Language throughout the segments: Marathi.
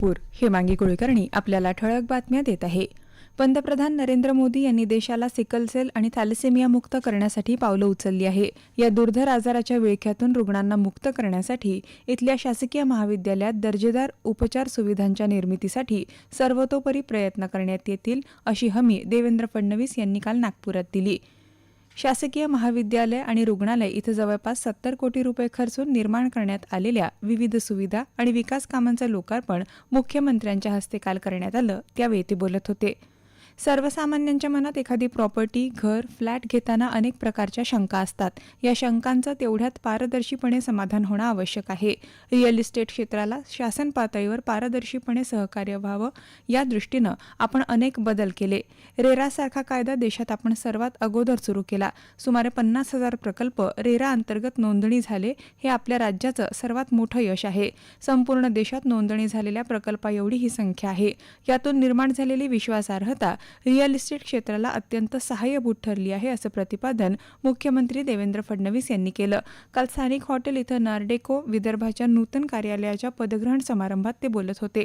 पूर हेमांगी कुळकर्णी आपल्याला ठळक बातम्या देत आहे. पंतप्रधान नरेंद्र मोदी यांनी देशाला सिकलसेल आणि थॅलेसेमिया मुक्त करण्यासाठी पावलं उचलली आहे. या दुर्धर आजाराच्या विळख्यातून रुग्णांना मुक्त करण्यासाठी इथल्या शासकीय महाविद्यालयात दर्जेदार उपचार सुविधांच्या निर्मितीसाठी सर्वतोपरी प्रयत्न करण्यात येतील अशी हमी देवेंद्र फडणवीस यांनी काल नागपुरात दिली. शासकीय महाविद्यालय आणि रुग्णालय इथं जवळपास सत्तर कोटी रुपये खर्चून निर्माण करण्यात आलेल्या विविध सुविधा आणि विकास कामांचं लोकार्पण मुख्यमंत्र्यांच्या हस्ते काल करण्यात आलं. त्यावेळी ते बोलत होते. सर्वसामान्यांच्या मनात एखादी प्रॉपर्टी घर फ्लॅट घेताना अनेक प्रकारच्या शंका असतात. या शंकांचं तेवढ्यात पारदर्शीपणे समाधान होणं आवश्यक आहे. रिअल इस्टेट क्षेत्राला शासन पातळीवर पारदर्शीपणे सहकार्य व्हावं या दृष्टीनं आपण अनेक बदल केले. रेरासारखा कायदा देशात आपण सर्वात अगोदर सुरू केला. सुमारे पन्नास हजार प्रकल्प रेरा अंतर्गत नोंदणी झाले हे आपल्या राज्याचं सर्वात मोठं यश आहे. संपूर्ण देशात नोंदणी झालेल्या प्रकल्पाएवढी ही संख्या आहे. यातून निर्माण झालेली विश्वासार्हता रिअल इस्टेट क्षेत्राला अत्यंत सहाय्यभूत ठरली आहे असं प्रतिपादन मुख्यमंत्री देवेंद्र फडणवीस यांनी केलं. काल स्थानिक हॉटेल इथं नार्डेको विदर्भाच्या नूतन कार्यालयाच्या पदग्रहण समारंभात ते बोलत होते.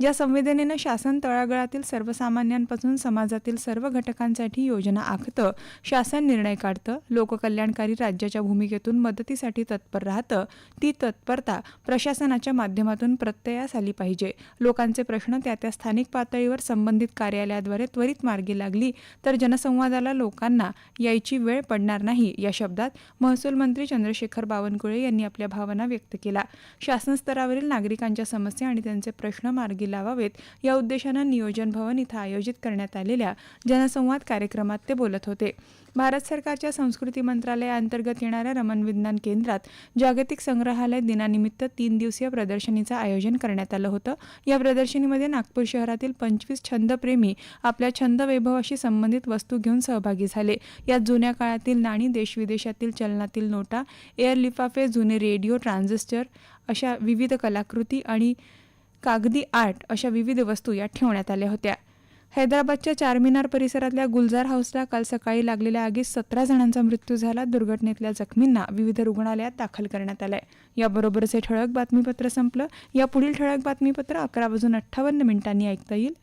ज्या संवेदनेनं शासन तळागळातील सर्वसामान्यांपासून समाजातील सर्व घटकांसाठी योजना आखतं शासन निर्णय काढतं लोककल्याणकारी राज्याच्या भूमिकेतून मदतीसाठी तत्पर राहतं ती तत्परता प्रशासनाच्या माध्यमातून प्रत्ययास आली पाहिजे. लोकांचे प्रश्न त्या त्या स्थानिक पातळीवर संबंधित कार्यालयाद्वारे त्वरित मार्गी लागली तर जनसंवादाला लोकांना यायची वेळ पडणार नाही. या शब्दात महसूल मंत्री चंद्रशेखर बावनकुळे यांनी आपल्या भावना व्यक्त केला शासन स्तरावरील नागरिकांच्या समस्या आणि त्यांचे प्रश्न मार्गी लावावेत या उद्देशानं नियोजन भवन इथं आयोजित करण्यात आलेल्या जनसंवाद कार्यक्रमात ते बोलत होते. भारत सरकारच्या संस्कृती मंत्रालयाअंतर्गत येणाऱ्या रमण विज्ञान केंद्रात जागतिक संग्रहालय दिनानिमित्त तीन दिवसीय प्रदर्शनीचं आयोजन करण्यात आलं होतं. या प्रदर्शनीमध्ये नागपूर शहरातील पंचवीस छंदप्रेमी आपल्या छंद वैभवाशी संबंधित वस्तू घेऊन सहभागी झाले. यात जुन्या काळातील नाणी देशविदेशातील चलनातील नोटा एअर लिफाफे जुने रेडिओ ट्रान्झिस्टर अशा विविध कलाकृती आणि कागदी आर्ट अशा विविध वस्तू यात ठेवण्यात आल्या होत्या. हैदराबादच्या चारमिनार परिसरातल्या गुलजार हाऊसला काल सकाळी लागलेल्या आगीत सतरा जणांचा मृत्यू झाला. दुर्घटनेतल्या जखमींना विविध रुग्णालयात दाखल करण्यात आलंय. याबरोबरच हे ठळक बातमीपत्र संपलं. या पुढील ठळक बातमीपत्र अकरा वाजून अठ्ठावन्न मिनिटांनी ऐकता येईल.